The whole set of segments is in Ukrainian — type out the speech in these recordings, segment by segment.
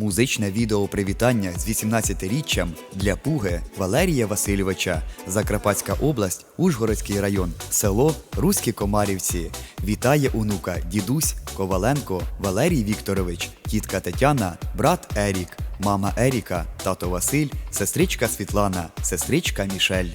Музичне відео привітання з 18-річчям для Пуги Валерія Васильовича, Закарпатська область, Ужгородський район, село Руські Комарівці. Вітає онука дідусь Коваленко Валерій Вікторович, тітка Тетяна, брат Ерік, мама Еріка, тато Василь, сестричка Світлана, сестричка Мішель.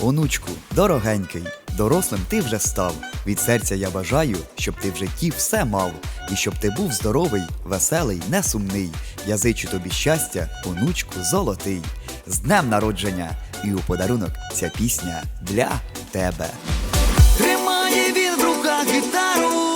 Онучку, дорогенький, дорослим ти вже став. Від серця я бажаю, щоб ти в житті все мав, і щоб ти був здоровий, веселий, не сумний. Я зичу тобі щастя, онучку золотий. З днем народження! І у подарунок ця пісня для тебе. Тримає він в руках гітару,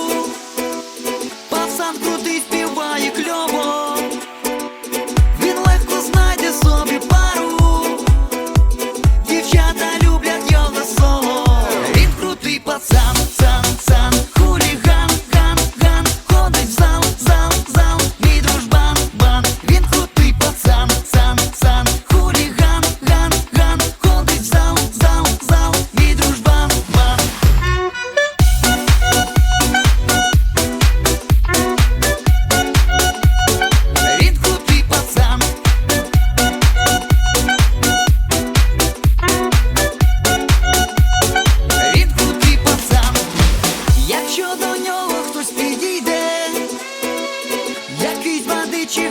чи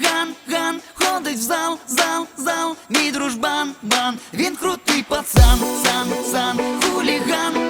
Ган, ган, ходить в зал, зал, зал, мій дружбан, бан, він крутий пацан, сан, сан, хуліган.